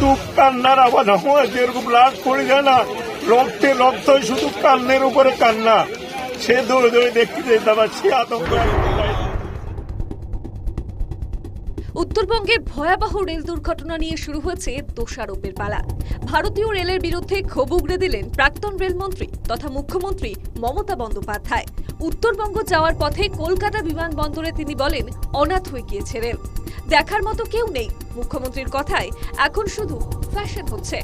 শুধু কান্নার আবার হয় যেরকম ব্লাড পড়ে যায় না, রক্তে রক্ত শুধু কান্নের উপরে কান্না। সে দৌড়ে দৌড়ে দেখতে যেতে আবার সে আতঙ্ক উত্তরবঙ্গে ভয়াবহ রেল দুর্ঘটনা নিয়ে শুরু হয়েছে দোষারোপের পালা। ভারতীয় রেলের বিরুদ্ধে ক্ষোভ উগড়ে দিলেন প্রাক্তন রেলমন্ত্রী তথা মুখ্যমন্ত্রী মমতা বন্দ্যোপাধ্যায়। উত্তরবঙ্গ যাওয়ার পথে কলকাতা বিমানবন্দরে তিনি বলেন, অনাথ হয়ে গিয়েছে রেল। দেখার মতো কেউ নেই। মুখ্যমন্ত্রীর কথায় এখন শুধু ফ্যাশন হচ্ছে।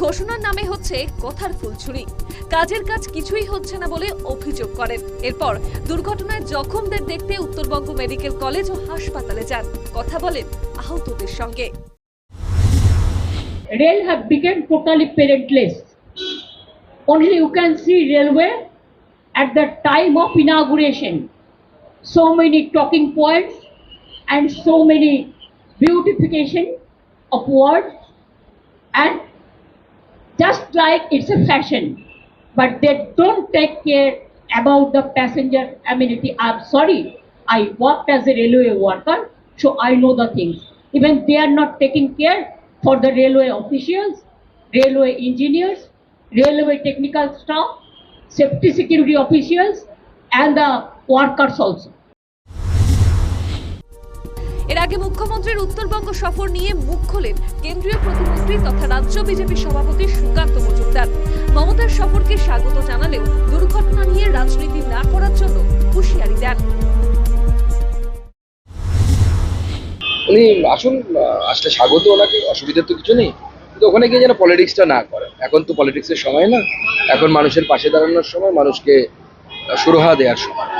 ঘোষণার নামে হচ্ছে কথার ফুলছুরি কাজের কাজ কিছুই হচ্ছে না বলে অভিযোগ করেন। এরপর দুর্ঘটনায় জখমদের দেখতে উত্তরবঙ্গ মেডিকেল কলেজ ও হাসপাতালে যান। কথা বলেন আহতদের সঙ্গে। Rail have become totally parentless only you can see railway at the time of inauguration so many talking points and so many beautification of ward and just like it's a fashion. But they don't take care about the passenger amenity. I'm sorry, I worked as a railway worker, so I know the things. Even they are not taking care for the railway officials, railway engineers, railway technical staff, safety security officials, and the workers also. এর আগে মুখ্যমন্ত্রীর উত্তরবঙ্গ সফর নিয়ে মুখ খোলেন কেন্দ্রীয় প্রতিমন্ত্রী তথা রাজ্য বিজেপি সভাপতি সুকান্ত মজুমদার। মমতার সফরকে স্বাগত জানালেও দুর্ঘটনা নিয়ে রাজনীতি না করার জন্য হুঁশিয়ারি দেন। উনি আসুন আসলে স্বাগত ওনাকে, অসুবিধার তো কিছু নেই। কিন্তু ওখানে গিয়ে যেন পলিটিক্সটা না করে এখন তো পলিটিক্সের সময় না। এখন মানুষের পাশে দাঁড়ানোর সময় মানুষকে সুরাহা দেওয়ার সময়।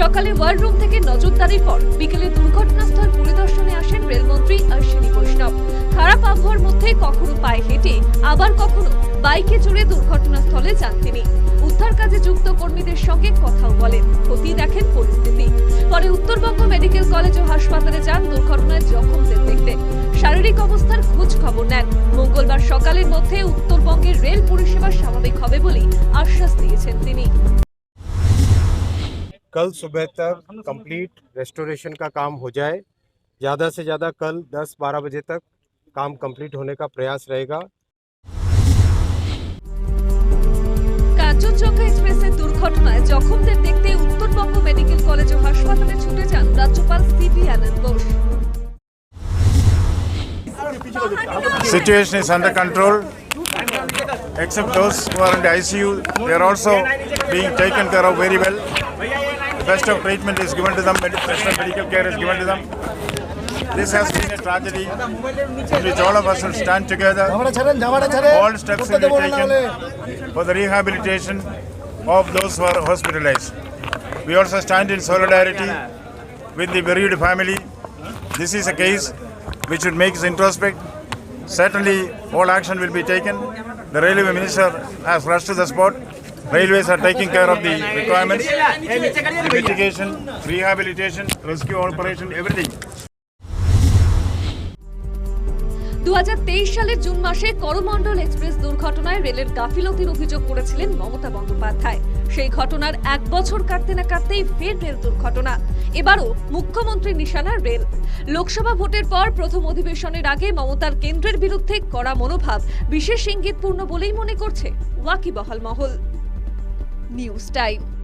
সকালে ওয়ার রুম থেকে নজরদারির পর বিকেলে দুর্ঘটনাস্থল পরিদর্শনে আসেন রেলমন্ত্রী অশ্বিনী বৈষ্ণব। খারাপ আবহাওয়ার মধ্যে কখনো পায়ে হেঁটে, আবার কখনো বাইকে চড়ে দুর্ঘটনাস্থলে যান তিনি। উদ্ধার কাজে যুক্ত কর্মীদের সঙ্গে কথাও বলেন। ক্ষতি দেখেন পরিস্থিতি। পরে উত্তরবঙ্গ মেডিকেল কলেজ ও হাসপাতালে যান দুর্ঘটনায় জখমদের দেখতে। শারীরিক অবস্থার খোঁজ খবর নেন। মঙ্গলবার সকালের মধ্যে উত্তরবঙ্গের রেল পরিষেবা कल सुबह तक कंप्लीट रेस्टोरेशन का काम हो जाए ज़्यादा से ज़्यादा कल 10-12 बजे तक काम कंप्लीट होने का प्रयास रहेगा কাঞ্চনজঙ্ঘা এক্সপ্রেসের দুর্ঘটনায় জখমদের দেখতে উত্তরবঙ্গ মেডিকেল কলেজ ও হাসপাতালে ছুটে যান রাজ্যপাল CP Ananda Bose Situation is under control. Except those who are in the ICU, they are also being taken care of very well. Best of treatment is given to them, best of medical care is given to them. This has been a tragedy in which all of us will stand together. All steps will be taken for the rehabilitation of those who are hospitalized. We also stand in solidarity with the bereaved family. This is a case which should make us introspect. Certainly, all action will be taken. The railway minister has rushed to the spot. Railways are taking care of the requirements, mitigation, rehabilitation, rescue operation, everything. দু সালের June মাসে Coromandel express দুর্ঘটনায় রেলের গাফিলতির অভিযোগ করেছিলেন মমতা বন্দ্যোপাধ্যায়। সেই ঘটনার এক বছর কাটতে না কাটতেই ফের রেল দুর্ঘটনা। এবারও মুখ্যমন্ত্রী নিশানা রেল। লোকসভা ভোটের পর প্রথম অধিবেশনের আগে মমতার কেন্দ্রের বিরুদ্ধে কড়া মনোভাব বিশেষ ইঙ্গিতপূর্ণ বলেই মনে করছে ওয়াকিবহাল মহল। News Time.